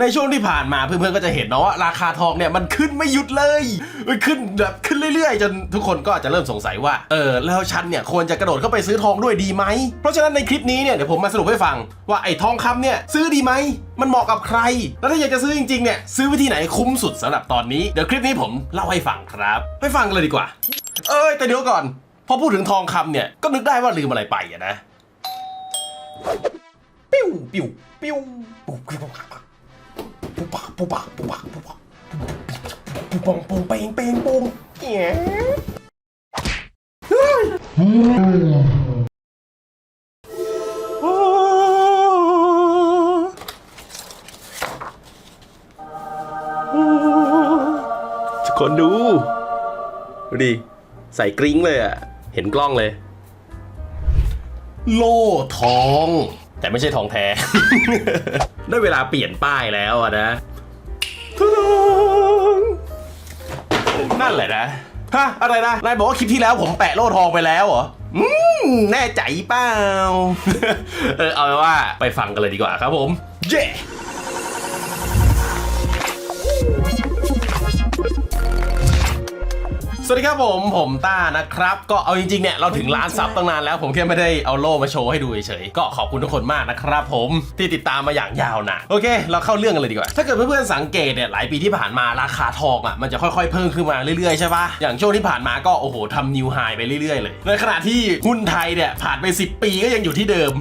ในช่วงที่ผ่านมาเพื่อนๆก็จะเห็นเนาะว่าราคาทองเนี่ยมันขึ้นไม่หยุดเลยมันขึ้นแบบขึ้นเรื่อยๆ จนทุกคนก็อาจจะเริ่มสงสัยว่าเออแล้วฉันเนี่ยควรจะกระโดดเข้าไปซื้อทองด้วยดีไหม เพราะฉะนั้นในคลิปนี้เนี่ยเดี๋ยวผมมาสรุปให้ฟังว่าไอ้ทองคำเนี่ยซื้อดีไหมมันเหมาะกับใคร แล้วถ้าอยากจะซื้อจริงๆเนี่ยซื้อวิธีไหนคุ้มสุดสำหรับตอนนี้เดี๋ยวคลิปนี้ผมเล่าให้ฟังครับไปฟังกันเลยดีกว่า เอ้ยแต่เดี๋ยวก่อน พอพูดถึงทองคำเนี่ยก็นึกได้ว่าลืมอะไรไปอะนะปิ้วปิ้วปิ้วปุ๊บปิ้ว ปุ๊บปักปุ๊บปักปุ๊บปักปุ๊บปักปุ๊บปองปองเปงเปงปงเอ๋ทุกคนดู ดูดิ ใส่กริ้งเลยอะ เห็นกล้องเลย โล่ทอง แต่ไม่ใช่ทองแท้ ได้เวลาเปลี่ยนป้ายแล้วอะนะทองนั่นแหละนะ ฮะ อะไรนะ นายบอกว่าคลิปที่แล้วผมแปะโล่ทองไปแล้วเหรออืมแน่ใจเปล่า เออเอาเป็นว่าไปฟังกันเลยดีกว่าครับผม เย้ สวัสดีครับผมผมต้านะครับ ก็เอาจริงๆเนี่ยเราถึงล้านซับตั้งนานแล้วผมแค่ไม่ได้เอาโล่มาโชว์ให้ดูเฉยๆก็ขอบคุณทุกคนมากนะครับผมที่ติดตามมาอย่างยาวนานโอเค เราเข้าเรื่องกันเลยดีกว่า ถ้าเกิดเพื่อนๆสังเกตเนี่ยหลายปีที่ผ่านมาราคาทองอะมันจะค่อยๆเพิ่มขึ้นมาเรื่อยๆใช่ปะอย่างช่วงที่ผ่านมาก็โอ้โหทำนิวไฮไปเรื่อยๆเลยในขณะที่หุ้นไทยเนี่ยผ่านไป 10 ปีก็ยังอยู่ที่เดิม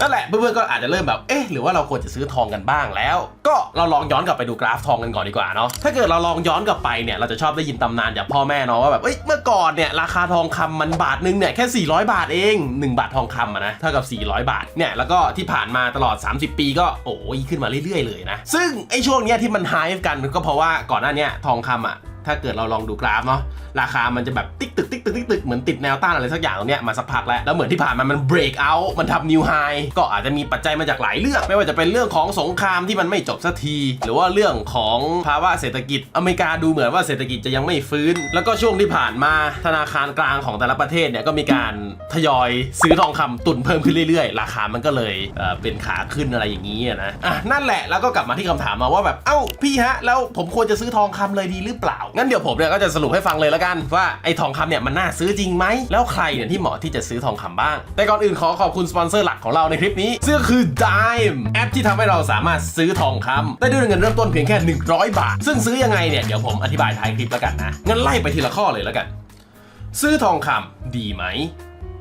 นั่นแหละเพื่อนๆก็อาจจะเริ่มแบบเอ๊ะหรือว่าเราควรจะซื้อทองกันบ้างแล้ว ก็เราลองย้อนกลับไปดูกราฟทองกันก่อนดีกว่าเนาะถ้าเกิดเราลองย้อนกลับไปเนี่ยเราจะชอบได้ยินตำนานจากพ่อแม่เนาะว่าแบบเอ้ยเมื่อก่อนเนี่ยราคาทองคำมันบาทนึงเนี่ยแค่ 400 บาทเอง 1 บาททองคำนะเท่ากับ 400 บาทเนี่ยแล้วก็ที่ผ่านมาตลอด 30 ปีก็โอ้ยขึ้นมาเรื่อยๆเลยนะซึ่งไอ้ช่วงเนี้ยที่มันไฮกันก็เพราะว่าก่อนหน้านี้ทองคำอะถ้าเกิดเราลองดูกราฟเนาะราคามันจะแบบติ๊กตึกติ๊กตึกติ๊กตึก เหมือนติดแนวต้านอะไรสักอย่างตรงเนี้ยมาสักพักแล้วแล้วเหมือนที่ผ่านมามัน break out มันทำ new high ก็อาจจะมีปัจจัยมาจากหลายเรื่อง ไม่ว่าจะเป็นเรื่องของสงครามที่มันไม่จบสักที หรือว่าเรื่องของภาวะเศรษฐกิจอเมริกาดูเหมือนว่าเศรษฐกิจจะยังไม่ฟื้น แล้วก็ช่วงที่ผ่านมาธนาคารกลางของแต่ละประเทศเนี่ยก็มีการทยอยซื้อทองคำตุนเพิ่มขึ้นเรื่อยๆ ราคามันก็เลยเอ่อเป็นขาขึ้นอะไรอย่างนี้นะอะนั่นแหละแล้วก็กลับมาที่คำถามมาว่าแบบเอ้าพี่ฮะแล้วผมควรจะซื้อทองคำเลยดีหรือเปล่างั้นเดี๋ยวผมเนี่ยก็จะสรุปให้ฟังเลยแล้วกันว่าไอ้ทองคำเนี่ยมันน่าซื้อจริงไหม แล้วใครเนี่ยที่เหมาะที่จะซื้อทองคำบ้าง แต่ก่อนอื่นขอขอบคุณสปอนเซอร์หลักของเราในคลิปนี้ซึ่งคือ Dime แอปที่ทำให้เราสามารถซื้อทองคำได้ด้วยเงินเริ่มต้นเพียงแค่ 100 บาท ซึ่งซื้อยังไงเนี่ยเดี๋ยวผมอธิบายท้ายคลิปแล้วกันนะงั้นไล่ไปทีละข้อเลยแล้วกัน ซื้อทองคำดีไหม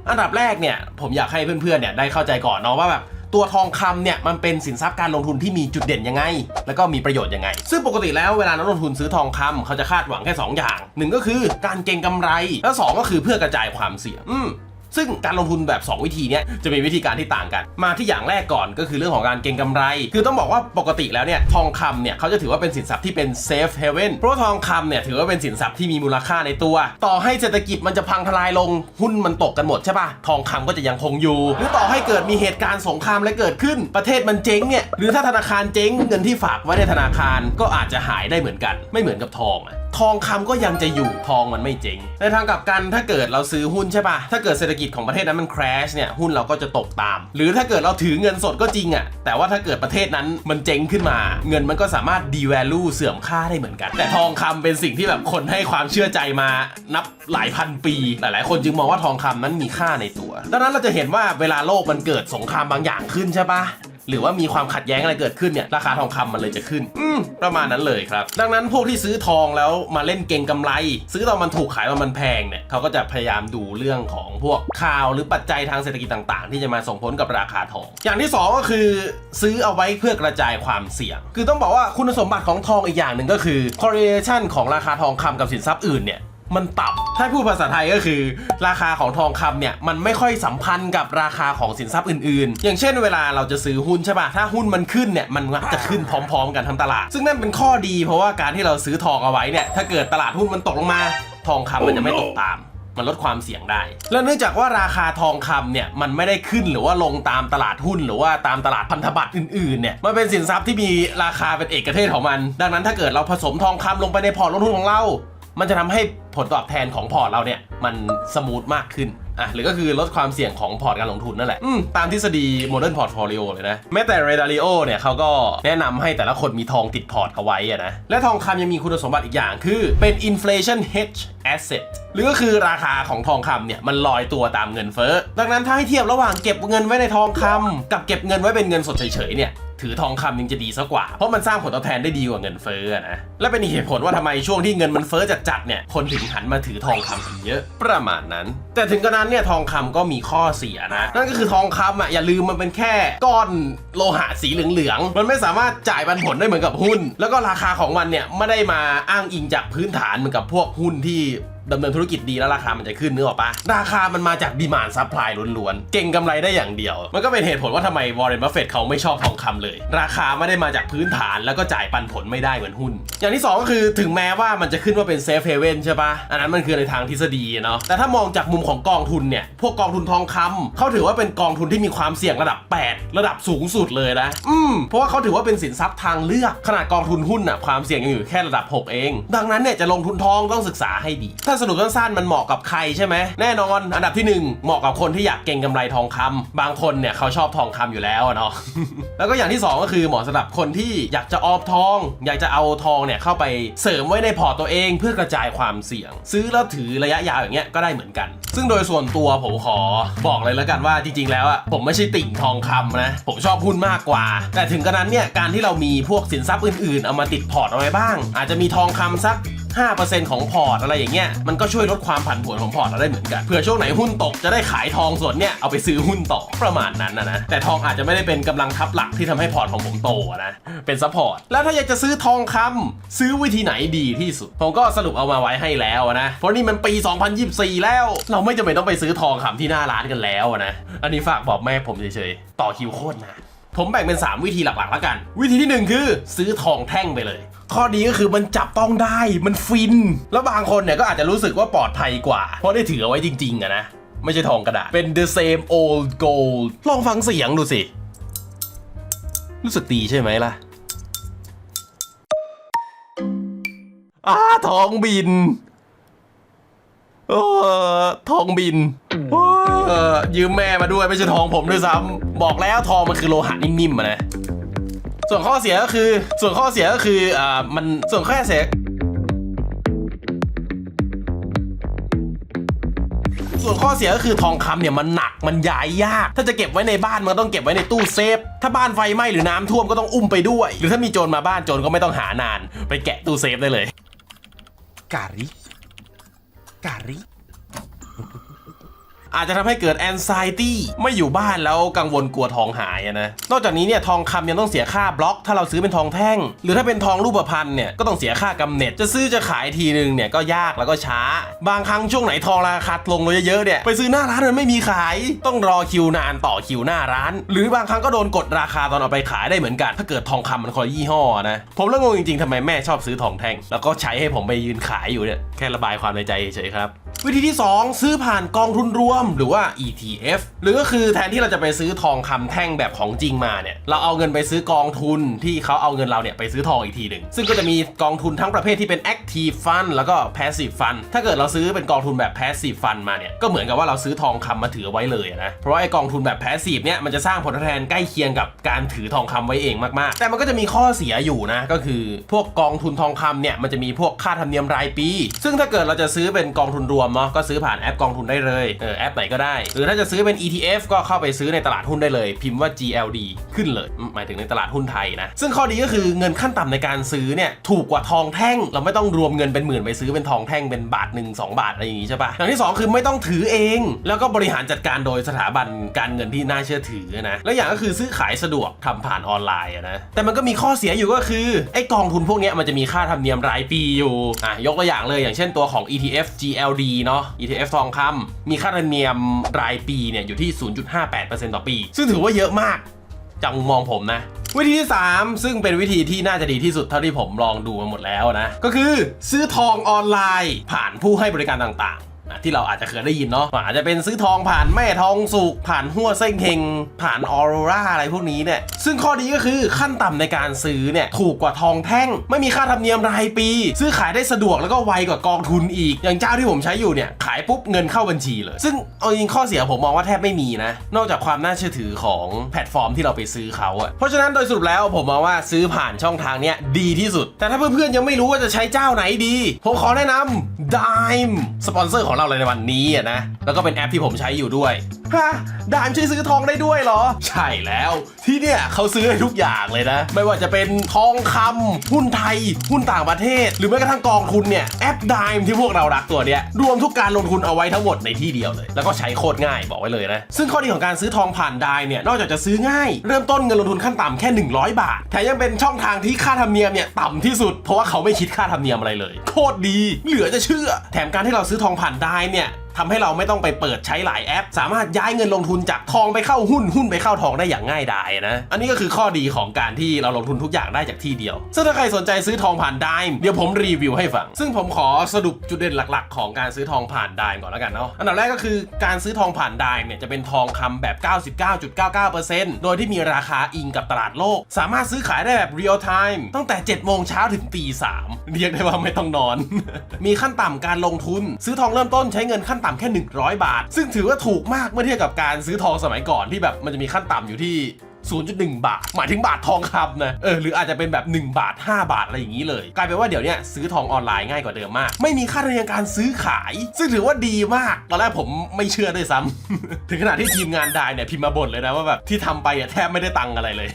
อันดับแรกเนี่ยผมอยากให้เพื่อนๆเนี่ยได้เข้าใจก่อนเนาะว่าแบบ ตัวทองคำเนี่ยมันเป็นสินทรัพย์การลงทุนที่มีจุดเด่นยังไง แล้วก็มีประโยชน์ยังไง ซึ่งปกติแล้วเวลานักลงทุนซื้อทองคำเขาจะคาดหวังแค่ 2 อย่างหนึ่งก็คือการเก็งกำไร แล้วสองก็คือเพื่อกระจายความเสี่ยงอืม ซึ่งการลงทุนแบบ 2 วิธีเนี้ยจะมีวิธีการที่ต่างกัน มาที่อย่างแรกก่อนก็คือเรื่องของการเก็งกำไร คือต้องบอกว่าปกติแล้วเนี่ยทองคำเนี่ยเขาจะถือว่าเป็นสินทรัพย์ที่เป็นเซฟเฮเว่นเพราะว่าทองคำเนี่ยถือว่าเป็นสินทรัพย์ที่มีมูลค่าในตัว ต่อให้เศรษฐกิจมันจะพังทลายลงหุ้นมันตกกันหมดใช่ปะทองคำก็จะยังคงอยู่ หรือต่อให้เกิดมีเหตุการณ์สงครามและเกิดขึ้นประเทศมันเจ๊งเนี่ยหรือถ้าธนาคารเจ๊งเงินที่ฝากไว้ในธนาคารก็อาจจะหายได้เหมือนกัน ไม่เหมือนกับทองอะ ทองคำก็ยังจะอยู่ทองมันไม่เจ๊งในทางกลับกันถ้าเกิดเราซื้อหุ้นใช่ปะถ้าเกิดเศรษฐกิจของประเทศนั้นมัน crash เนี่ยหุ้นเราก็จะตกตาม หรือถ้าเกิดเราถือเงินสดก็จริงอะแต่ว่าถ้าเกิดประเทศนั้นมันเจ๊งขึ้นมา เงินมันก็สามารถ devalue เสื่อมค่าได้เหมือนกัน แต่ทองคำเป็นสิ่งที่แบบคนให้ความเชื่อใจมานับหลายพันปี หลาย ๆ คนจึงมองว่าทองคำนั้นมีค่าในตัว ดังนั้นเราจะเห็นว่าเวลาโลกมันเกิดสงครามบางอย่างขึ้นใช่ปะ หรือว่ามีความขัดแย้งอะไรเกิดขึ้นเนี่ยราคาทองคำมันเลยจะขึ้น อืมประมาณนั้นเลยครับ ดังนั้นพวกที่ซื้อทองแล้วมาเล่นเก่งกำไร ซื้อตอนมันถูกขายตอนมันแพงเนี่ยเขาก็จะพยายามดูเรื่องของพวกข่าวหรือปัจจัยทางเศรษฐกิจต่างๆ ที่จะมาส่งผลกับราคาทอง อย่างที่สองก็คือซื้อเอาไว้เพื่อกระจายความเสี่ยง คือต้องบอกว่าคุณสมบัติของทองอีกอย่างหนึ่งก็คือ correlation ของราคาทองคำกับสินทรัพย์อื่นเนี่ย มันต่ำถ้าพูดภาษาไทยก็คือ ราคาของทองคำเนี่ยมันไม่ค่อยสัมพันธ์กับราคาของสินทรัพย์อื่นๆ อย่างเช่นเวลาเราจะซื้อหุ้นใช่ปะถ้าหุ้นมันขึ้นเนี่ยมันมักจะขึ้นพร้อม ๆ กันทั้งตลาด ซึ่งนั่นเป็นข้อดีเพราะว่าการที่เราซื้อทองเอาไว้เนี่ยถ้าเกิดตลาดหุ้นมันตกลงมา ทองคำมันจะไม่ตกตามมันลดความเสี่ยงได้ และเนื่องจากว่าราคาทองคำเนี่ยมันไม่ได้ขึ้นหรือว่าลงตามตลาดหุ้น หรือว่าตามตลาดพันธบัตรอื่นๆเนี่ยมันเป็นสินทรัพย์ที่มีราคาเป็นเอกเทศของมัน ดังนั้นถ้าเกิดเราผสมทองคำลงไปในพอร์ตลงทุนของเรา มันจะทำให้ผลตอบแทนของพอร์ตเราเนี่ยมันสมูทมากขึ้นอะหรือก็คือลดความเสี่ยงของพอร์ตการลงทุนนั่นแหละตามทฤษฎี Modern Portfolio เลยนะ แม้แต่ r e d a r i o เนี่ยเขาก็แนะนำให้แต่ละคนมีทองติดพอร์ตเอาไว้อะนะ และทองคำยังมีคุณสมบัติอีกอย่างคือเป็น inflation hedge asset หรือก็คือราคาของทองคำเนี่ยมันลอยตัวตามเงินเฟ้อ ดังนั้นถ้าให้เทียบระหว่างเก็บเงินไว้ในทองคำกับเก็บเงินไว้เป็นเงินสดเฉยๆเนี่ย ถือทองคำยังจะดีซะกว่า เพราะมันสร้างผลตอบแทนได้ดีกว่าเงินเฟ้อนะ และเป็นเหตุผลว่าทำไมช่วงที่เงินมันเฟ้อจัดๆเนี่ย คนถึงหันมาถือทองคำกันเยอะประมาณนั้น แต่ถึงกระนั้นเนี่ยทองคำก็มีข้อเสียนะ นั่นก็คือทองคำอะอย่าลืมมันเป็นแค่ก้อนโลหะสีเหลืองๆ มันไม่สามารถจ่ายปันผลได้เหมือนกับหุ้น แล้วก็ราคาของมันเนี่ยไม่ได้มาอ้างอิงจากพื้นฐานเหมือนกับพวกหุ้นที่ ดำเนินธุรกิจดีแล้วราคามันจะขึ้นนึกออกปะราคามันมาจากดีมานซัพพลายล้วนๆ เก่งกำไรได้อย่างเดียว มันก็เป็นเหตุผลว่าทำไมวอร์เรนบัฟเฟตเขาไม่ชอบทองคำเลย ราคาไม่ได้มาจากพื้นฐานแล้วก็จ่ายปันผลไม่ได้เหมือนหุ้น อย่างที่สองก็คือถึงแม้ว่ามันจะขึ้นว่าเป็นเซฟเฮเว่นใช่ปะอันนั้นมันคือในทางทฤษฎีเนาะแต่ถ้ามองจากมุมของกองทุนเนี่ยพวกกองทุนทองคำเขาถือว่าเป็นกองทุนที่มีความเสี่ยงระดับ 8 ระดับสูงสุดเลยนะอืมเพราะว่าเขาถือว่าเป็นสินทรัพย์ทางเลือกขนาดกองทุนหุ้นน่ะความเสี่ยงยังอยู่แค่ระดับ 6 เอง ดังนั้นเนี่ยจะลงทุนทองต้องศึกษาให้ดี ถ้าสรุปสั้นๆมันเหมาะกับใครใช่ไหมแน่นอน อันดับที่หนึ่งเหมาะกับคนที่อยากเก็งกำไรทองคำบางคนเนี่ยเขาชอบทองคำอยู่แล้วเนาะแล้วก็อย่างที่สองก็คือเหมาะสำหรับคนที่อยากจะออมทอง อยากจะเอาทองเนี่ยเข้าไปเสริมไว้ในพอร์ตตัวเองเพื่อกระจายความเสี่ยง ซื้อแล้วถือระยะยาวอย่างเงี้ยก็ได้เหมือนกัน ซึ่งโดยส่วนตัวผมขอบอกเลยแล้วกันว่าจริงๆ แล้วอะผมไม่ใช่ติ่งทองคำนะผมชอบหุ้นมากกว่า แต่ถึงกระนั้นเนี่ยการที่เรามีพวกสินทรัพย์อื่นๆ เอามาติดพอร์ตเอาไว้บ้าง อาจจะมีทองคำสัก 5%ของพอร์ตอะไรอย่างเงี้ยมันก็ช่วยลดความผันผวนของพอร์ตเราได้เหมือนกันเผื่อช่วงไหนหุ้นตกจะได้ขายทองส่วนเนี้ยเอาไปซื้อหุ้นต่อประมาณนั้นนะนะแต่ทองอาจจะไม่ได้เป็นกำลังทับหลักที่ทำให้พอร์ตของผมโตนะเป็นซัพพอร์ตแล้วถ้าอยากจะซื้อทองคำซื้อวิธีไหนดีที่สุด ผมก็สรุปเอามาไว้ให้แล้วนะเพราะนี่มันปี 2024 แล้ว เราไม่จำเป็นต้องไปซื้อทองคำที่หน้าร้านกันแล้วนะอันนี้ฝากบอกแม่ผมเฉยๆต่อคิวโคตรนานผมแบ่งเป็น 3 วิธีหลักๆแล้วกัน วิธีที่ 1 คือ ซื้อทองแท่งไปเลย ข้อดีก็คือมันจับต้องได้มันฟิน แล้วบางคนเนี่ยก็อาจจะรู้สึกว่าปลอดภัยกว่า เพราะได้ถือเอาไว้จริง ๆอะนะ ไม่ใช่ทองกระดาษ เป็น the same old gold ลองฟังเสียงดูสิ รู้สึกดีใช่ไหมล่ะอ้าทองบินเออทองบินเออยืมแม่มาด้วยไม่ใช่ทองผมด้วยซ้ำบอกแล้วทองมันคือโลหะนิ่มๆอะนะ ส่วนข้อเสียก็คือ ส่วนข้อเสียก็คืออ่ามันส่วนข้อเสียส่วนข้อเสียก็คือทองคำเนี่ยมันหนักมันย้ายยาก ถ้าจะเก็บไว้ในบ้านมันก็ต้องเก็บไว้ในตู้เซฟ ถ้าบ้านไฟไหม้หรือน้ำท่วมก็ต้องอุ้มไปด้วย หรือถ้ามีโจรมาบ้านโจรก็ไม่ต้องหานาน ไปแกะตู้เซฟได้เลย กาลิกาลิ อาจจะทำให้เกิด anxiety ไม่อยู่บ้านแล้วกังวลกลัวทองหายนะ นอกจากนี้เนี่ยทองคำยังต้องเสียค่าบล็อก ถ้าเราซื้อเป็นทองแท่ง หรือถ้าเป็นทองรูปพรรณเนี่ยก็ต้องเสียค่ากำเนิดจะซื้อจะขายทีนึงเนี่ยก็ยากแล้วก็ช้า บางครั้งช่วงไหนทองราคาลงเลยเยอะๆเนี่ยไปซื้อหน้าร้านมันไม่มีขาย ต้องรอคิวนานต่อคิวหน้าร้าน หรือบางครั้งก็โดนกดราคาตอนเอาไปขายได้เหมือนกัน ถ้าเกิดทองคำมันคนละยี่ห้อนะผมแล้วงงจริงๆทำไมแม่ชอบซื้อทองแท่งแล้วก็ใช้ให้ผมไปยืนขายอยู่เนี่ยแค่ระบายความในใจเฉยครับวิธีที่ 2 ซื้อผ่านกองทุนรวมหรือว่า ETF หรือก็คือแทนที่เราจะไปซื้อทองคำแท่งแบบของจริงมาเนี่ยเราเอาเงินไปซื้อกองทุนที่เขาเอาเงินเราเนี่ยไปซื้อทองอีกทีหนึ่งซึ่งก็จะมีกองทุนทั้งประเภทที่เป็น Active Fund แล้วก็ Passive Fund ถ้าเกิดเราซื้อเป็นกองทุนแบบ Passive Fund มาเนี่ยก็เหมือนกับว่าเราซื้อทองคำมาถือไว้เลยนะเพราะว่าไอ้กองทุนแบบ Passive เนี่ยมันจะสร้างผลตอบแทนใกล้เคียงกับการถือทองคำไว้เองมากๆ แต่มันก็จะมีข้อเสียอยู่นะก็คือพวกกองทุนทองคำเนี่ยมันจะมีพวกค่าธรรมเนียมรายปี ซึ่งถ้าเกิดเราจะซื้อเป็นกองทุนรวมเนาะก็ซื้อผ่านแอปกองทุนได้เลยเออแอปไหนก็ได้ หรือถ้าจะซื้อเป็น ETF ก็เข้าไปซื้อในตลาดหุ้นได้เลย พิมพ์ว่า GLD ขึ้นเลย หมายถึงในตลาดหุ้นไทยนะ ซึ่งข้อดีก็คือเงินขั้นต่ำในการซื้อเนี่ยถูกกว่าทองแท่ง เราไม่ต้องรวมเงินเป็นหมื่นไปซื้อเป็นทองแท่งเป็นบาทหนึ่งสองบาทอะไรอย่างงี้ใช่ปะอย่างที่สองคือไม่ต้องถือเอง แล้วก็บริหารจัดการโดยสถาบันการเงินที่น่าเชื่อถือนะแล้วอย่างก็คือซื้อขายสะดวกทำผ่านออนไลน์นะแต่มันก็มีข้อเสียอยู่ก็คือไอ้กองทุนพวกนี้มันจะมีค่าธรรมเนียมรายปีอยู่อะยกตัวอย่างเลยอย่างเช่นตัวของ ETF GLD เนาะ ETF ทองคำมีค่าธรรมเนียมรายปีเนี่ยอยู่ที่ 0.58%ต่อปี ซึ่งถือว่าเยอะมากจากมุมมองผมนะ วิธีที่ 3 ซึ่งเป็นวิธีที่น่าจะดีที่สุดเท่าที่ผมลองดูมาหมดแล้วนะ ก็คือซื้อทองออนไลน์ผ่านผู้ให้บริการต่างๆ ที่เราอาจจะเคยได้ยินเนาะอาจจะเป็นซื้อทองผ่านแม่ทองสุกผ่านหัวเส้งเฮงผ่านออโรราอะไรพวกนี้เนี่ยซึ่งข้อดีก็คือขั้นต่ำในการซื้อเนี่ยถูกกว่าทองแท่ง ไม่มีค่าธรรมเนียมรายปี ซื้อขายได้สะดวกแล้วก็ไวกว่ากองทุนอีก อย่างเจ้าที่ผมใช้อยู่เนี่ยขายปุ๊บเงินเข้าบัญชีเลย ซึ่งเอาจริงข้อเสียผมมองว่าแทบไม่มีนะ นอกจากความน่าเชื่อถือของแพลตฟอร์มที่เราไปซื้อเขาอะเพราะฉะนั้นโดยสรุปแล้วผมมองว่าซื้อผ่านช่องทางเนี้ยดีที่สุด แต่ถ้าเพื่อนๆยังไม่รู้ว่าจะใช้เจ้าไหนดีผมขอแนะนำ Dime สปอนเซอร์ของเราเลยในวันนี้อะนะแล้วก็เป็นแอปที่ผมใช้อยู่ด้วยฮะ Dime ช่วยซื้อทองได้ด้วยเหรอ ใช่แล้วที่เนี่ยเขาซื้อได้ทุกอย่างเลยนะ ไม่ว่าจะเป็นทองคำหุ้นไทย หุ้นต่างประเทศ หรือแม้กระทั่งกองทุนเนี่ยแอป Dime ที่พวกเรารักตัวเนี้ยรวมทุกการลงทุนเอาไว้ทั้งหมดในที่เดียวเลย แล้วก็ใช้โคตรง่ายบอกไว้เลยนะ ซึ่งข้อดีของการซื้อทองผ่าน Dime เนี่ยนอกจากจะซื้อง่าย เริ่มต้นเงินลงทุนขั้นต่ำแค่ 100 บาทแถมยังเป็นช่องทางที่ค่าธรรมเนียมเนี่ยต่ำที่สุดเพราะว่าเขาไม่คิดค่าธรรมเนียมอะไรเลย โคตรดี เหลือจะเชื่อ แถมการที่เราซื้อทองผ่าน Dime เนี่ย ทำให้เราไม่ต้องไปเปิดใช้หลายแอป สามารถย้ายเงินลงทุนจากทองไปเข้าหุ้นหุ้นไปเข้าทองได้อย่างง่ายดายนะ อันนี้ก็คือข้อดีของการที่เราลงทุนทุกอย่างได้จากที่เดียว ซึ่งถ้าใครสนใจซื้อทองผ่านด m มเดี๋ยวผมรีวิวให้ฟัง ซึ่งผมขอสรุปจุดเด่นหลัก ๆ ของการซื้อทองผ่านด m มก่อนแล้วกันเนาะ อันดับแรกก็คือการซื้อทองผ่านด m มเนี่ยจะเป็นทองคำแบบ 99.99%โดยที่มีราคาอิงกับตลาดโลก สามารถซื้อขายได้แบบเรียลไทม์ตั้งแต่7โมงเช้าถึงตี3เรียกได้ว่าไม่ต้องนอน มีขั้นต่ำการลงทุน ซื้อทองเริ่มต้นใช้เงินขั้นต่ำแค่ 100 บาท ซึ่งถือว่าถูกมากเมื่อเทียบกับการซื้อทองสมัยก่อนที่แบบมันจะมีขั้นต่ำอยู่ที่0.1 บาท หมายถึงบาททองคำนะ เออ หรืออาจจะเป็นแบบ 1 บาท 5 บาท อะไรอย่างนี้เลย กลายเป็นว่าเดี๋ยวนี้ซื้อทองออนไลน์ง่ายกว่าเดิมมาก ไม่มีค่าธรรมเนียมการซื้อขาย ซึ่งถือว่าดีมาก ตอนแรกผมไม่เชื่อด้วยซ้ำถึงขนาดที่ทีมงานได้เนี่ยพิมพ์มาบ่นเลยนะว่าแบบที่ทำไปอะแทบไม่ได้ตังค์อะไรเลย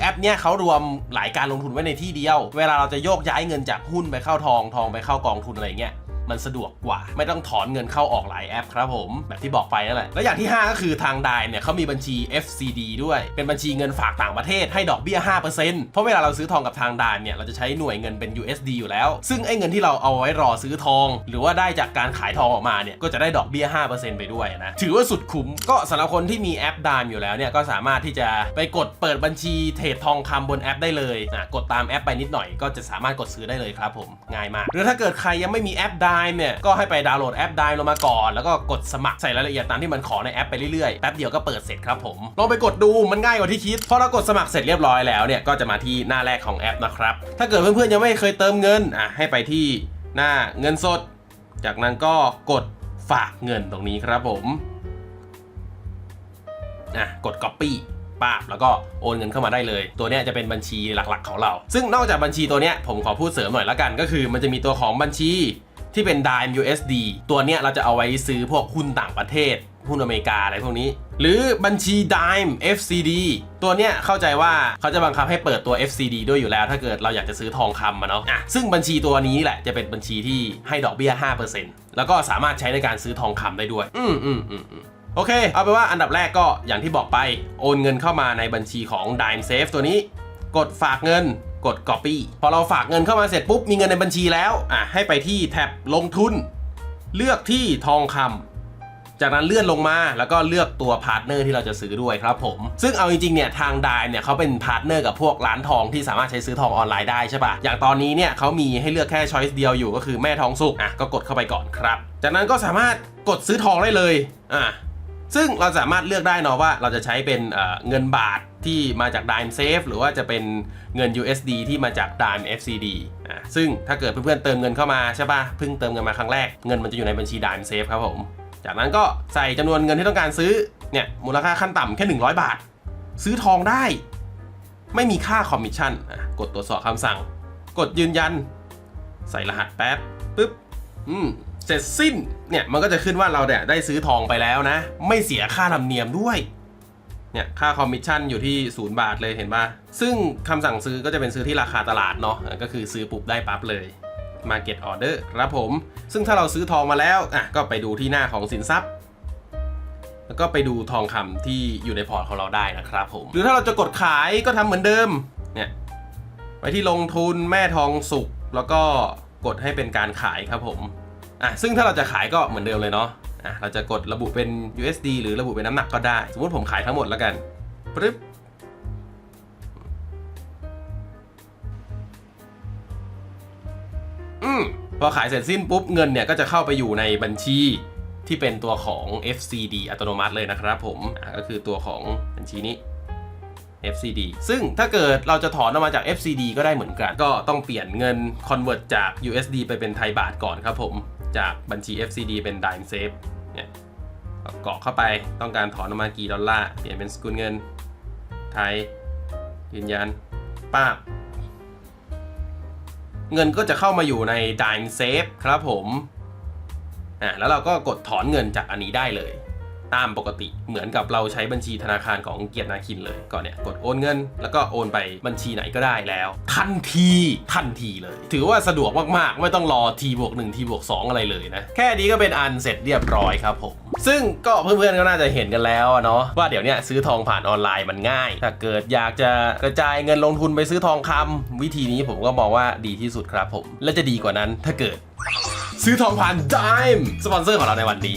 แอปเนี้ยเขารวมหลายการลงทุนไว้ในที่เดียว เวลาเราจะโยกย้ายเงินจากหุ้นไปเข้าทอง ทองไปเข้ากองทุนอะไรเงี้ย มันสะดวกกว่า ไม่ต้องถอนเงินเข้าออกหลายแอปครับผมแบบที่บอกไปนั่นแหละแล้วอย่างที่ 5 ก็คือทางดเนี่ยเขามีบัญชี FCD ด้วยเป็นบัญชีเงินฝากต่างประเทศให้ดอกเบี้ย 5%เพราะเวลาเราซื้อทองกับทางดานเนี่ยเราจะใช้หน่วยเงินเป็น USD อยู่แล้ว ซึ่งไอ้เงินที่เราเอาไว้รอซื้อทอง หรือว่าได้จากการขายทองออกมาเนี่ยก็จะได้ดอกเบี้ย 5%ไปด้วยนะถือว่าสุดคุ้มก็สำหรับคนที่มีแอปดามอยู่แล้วเนี่ยก็สามารถที่จะไปกดเปิดบัญชีเทรดทองคำบนแอปได้เลยอะกดตามแอปไปนิดหน่อย ก็จะสามารถกดซื้อได้เลยครับผมง่ายมากหรือถ้าเกิดใครยังไม่มีแอปดามเนี่ยก็ให้ไปดาวน์โหลดแอป Dime ลงมาก่อน แล้วก็กดสมัครใส่รายละเอียดตามที่มันขอในแอปไปเรื่อยๆแป๊บเดียวก็เปิดเสร็จครับผมลองไปกดดูมันง่ายกว่าที่คิดพอเรากดสมัครเสร็จเรียบร้อยแล้วเนี่ยก็จะมาที่หน้าแรกของแอปนะครับถ้าเกิดเพื่อนๆยังไม่เคยเติมเงินอะให้ไปที่หน้าเงินสด จากนั้นก็กดฝากเงินตรงนี้ครับผมอะกด copy ป้าบแล้วก็โอนเงินเข้ามาได้เลย ตัวเนี้ยจะเป็นบัญชีหลักๆของเรา ซึ่งนอกจากบัญชีตัวเนี้ยผมขอพูดเสริมหน่อยละกัน ก็คือมันจะมีตัวของบัญชี ที่เป็น Dime USD ตัวเนี้ยเราจะเอาไว้ซื้อพวกหุ้นต่างประเทศหุ้นอเมริกาอะไรพวกนี้ หรือบัญชี Dime FCD ตัวเนี้ยเข้าใจว่าเขาจะบังคับให้เปิดตัว FCD ด้วยอยู่แล้ว ถ้าเกิดเราอยากจะซื้อทองคำมาเนาะอะซึ่งบัญชีตัวนี้แหละจะเป็นบัญชีที่ให้ดอกเบี้ย 5%แล้วก็สามารถใช้ในการซื้อทองคำได้ด้วย อืมอืมอืมอืมโอเค เอาไปว่าอันดับแรกก็อย่างที่บอกไป โอนเงินเข้ามาในบัญชีของ Dime Safe ตัวนี้ กดฝากเงิน กด Copy พอเราฝากเงินเข้ามาเสร็จปุ๊บ มีเงินในบัญชีแล้วอะให้ไปที่แท็บลงทุน เลือกที่ทองคำจากนั้นเลื่อนลงมาแล้วก็เลือกตัวพาร์ทเนอร์ที่เราจะซื้อด้วยครับผม ซึ่งเอาจริงๆเนี่ยทางดายเนี่ยเขาเป็นพาร์ทเนอร์กับพวกร้านทองที่สามารถใช้ซื้อทองออนไลน์ได้ใช่ปะอย่างตอนนี้เนี่ยเขามีให้เลือกแค่ช้อยส์เดียวอยู่ก็คือแม่ทองสุกอะก็กดเข้าไปก่อนครับ จากนั้นก็สามารถกดซื้อทองได้เลยอะซึ่งเราสามารถเลือกได้เนาะว่าเราจะใช้เป็นเเงินบาท ที่มาจาก Dime Safe หรือว่าจะเป็นเงิน USD ที่มาจาก Dime FCD อะซึ่งถ้าเกิดเพื่อนๆเติมเงินเข้ามาใช่ปะเพิ่งเติมเงินมาครั้งแรกเงินมันจะอยู่ในบัญชี Dime Safe ครับผม จากนั้นก็ใส่จำนวนเงินที่ต้องการซื้อเนี่ยมูลค่าขั้นต่ำแค่ 100 บาท ซื้อทองได้ ไม่มีค่าคอมมิชชั่นอะกดตรวจสอบคำสั่ง กดยืนยัน ใส่รหัสแป๊บปึ๊บอืมเสร็จสิ้นเนี่ยมันก็จะขึ้นว่าเราเนี่ยได้ซื้อทองไปแล้วนะ ไม่เสียค่าธรรมเนียมด้วย เนี่ยค่าคอมมิชชั่นอยู่ที่ 0 บาทเลยเห็นป่ะ ซึ่งคำสั่งซื้อก็จะเป็นซื้อที่ราคาตลาดเนาะก็คือซื้อปุ๊บได้ปั๊บเลย Market Order ครับผม ซึ่งถ้าเราซื้อทองมาแล้วอะก็ไปดูที่หน้าของสินทรัพย์ แล้วก็ไปดูทองคำที่อยู่ในพอร์ตของเราได้นะครับผม หรือถ้าเราจะกดขายก็ทำเหมือนเดิมเนี่ยไปที่ลงทุนแม่ทองสุกแล้วก็กดให้เป็นการขายครับผมอะซึ่งถ้าเราจะขายก็เหมือนเดิมเลยเนาะ อะเราจะกดระบุเป็น USD หรือระบุเป็นน้ำหนักก็ได้ สมมติผมขายทั้งหมดแล้วกันปึ๊บอืมพอขายเสร็จสิ้นปุ๊บเงินเนี่ยก็จะเข้าไปอยู่ในบัญชีที่เป็นตัวของ FCD อัตโนมัติเลยนะครับผมก็คือตัวของบัญชีนี้ FCD ซึ่งถ้าเกิดเราจะถอนออกมาจาก FCD ก็ได้เหมือนกัน ก็ต้องเปลี่ยนเงิน convert จาก USD ไปเป็นไทยบาทก่อนครับผม จากบัญชี FCD เป็น Dime Safe เนี่ยกาะเข้าไปต้องการถอนออกมากี่ดอลลาร์เปลี่ยนเป็นสกุลเงิน ไทย ยืนยันป้าเงินก็จะเข้ามาอยู่ใน Dime Safe ครับผมอ่าแล้วเราก็กดถอนเงินจากอันนี้ได้เลย ตามปกติเหมือนกับเราใช้บัญชีธนาคารของเกียรตินาคินเลยก็เนี่ยกดโอนเงิน แล้วก็โอนไปบัญชีไหนก็ได้แล้ว ทันทีทันทีเลย ถือว่าสะดวกมากๆ ไม่ต้องรอทีบวก1ทีบวก2อะไรเลยนะ แค่นี้ก็เป็นอันเสร็จเรียบร้อยครับผม ซึ่งก็เพื่อนๆก็น่าจะเห็นกันแล้วอะเนาะว่าเดี๋ยวนี้ซื้อทองผ่านออนไลน์มันง่าย ถ้าเกิดอยากจะกระจายเงินลงทุนไปซื้อทองคำวิธีนี้ผมก็มองว่าดีที่สุดครับผม และจะดีกว่านั้นถ้าเกิด ซื้อทองผ่าน Dime สปอนเซอร์ของเราในวันนี้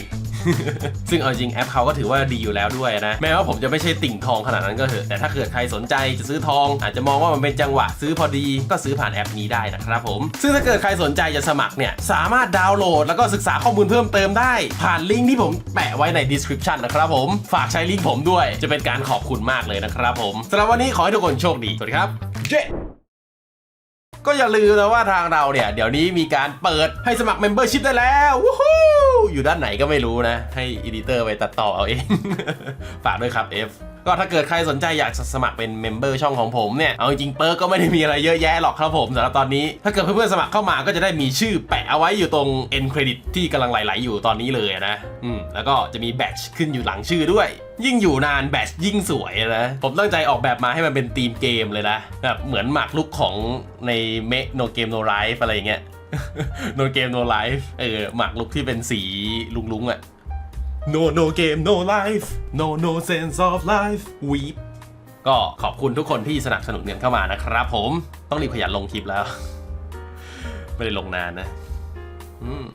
ซึ่งเอาจริงแอปเขาก็ถือว่าดีอยู่แล้วด้วยนะ แม้ว่าผมจะไม่ใช่ติ่งทองขนาดนั้นก็เถอะ แต่ถ้าเกิดใครสนใจจะซื้อทอง อาจจะมองว่ามันเป็นจังหวะซื้อพอดีก็ซื้อผ่านแอปนี้ได้นะครับผม ซึ่งถ้าเกิดใครสนใจจะสมัครเนี่ยสามารถดาวน์โหลด แล้วก็ศึกษาข้อมูลเพิ่มเติมได้ ผ่านลิงก์ที่ผมแปะไว้ใน description นะครับผมฝากใช้ลิงก์ผมด้วย จะเป็นการขอบคุณมากเลยนะครับผมสำหรับวันนี้ขอให้ทุกคนโชคดีสวัสดีครับเย้ ก็อย่าลืมนะว่าทางเราเนี่ย เดี๋ยวนี้มีการเปิดให้สมัคร Membership ได้แล้ววู้ฮู้อยู่ด้านไหนก็ไม่รู้นะ ให้อีดิเตอร์ไปตัดต่อเอาเอง ฝากด้วยครับ F ก็ถ้าเกิดใครสนใจอยากสมัครเป็นเมมเบอร์ช่องของผมเนี่ย เอาจริงเปิร์กก็ไม่ได้มีอะไรเยอะแยะหรอกครับผมสำหรับตอนนี้ ถ้าเกิดเพื่อนๆสมัครเข้ามาก็จะได้มีชื่อแปะเอาไว้อยู่ตรง end credit ที่กำลังไหลๆอยู่ตอนนี้เลยนะ อืม แล้วก็จะมีแบตชขึ้นอยู่หลังชื่อด้วยยิ่งอยู่นานแบตชยิ่งสวยนะ ผมตั้งใจออกแบบมาให้มันเป็นธีมเกมเลยนะ แบบเหมือนหมากลุกของในเมโนเกมโนไ i ฟ์อะไรอย่างเงี้ย no game no life เออหมากลุกที่เป็นสีลุงๆอะ no no game no life no no sense of life weep ก็ขอบคุณทุกคนที่สนับสนุนเงินเข้ามานะครับผมต้องรีบขยันลงคลิปแล้ว ไม่ได้ลงนานนะ อืม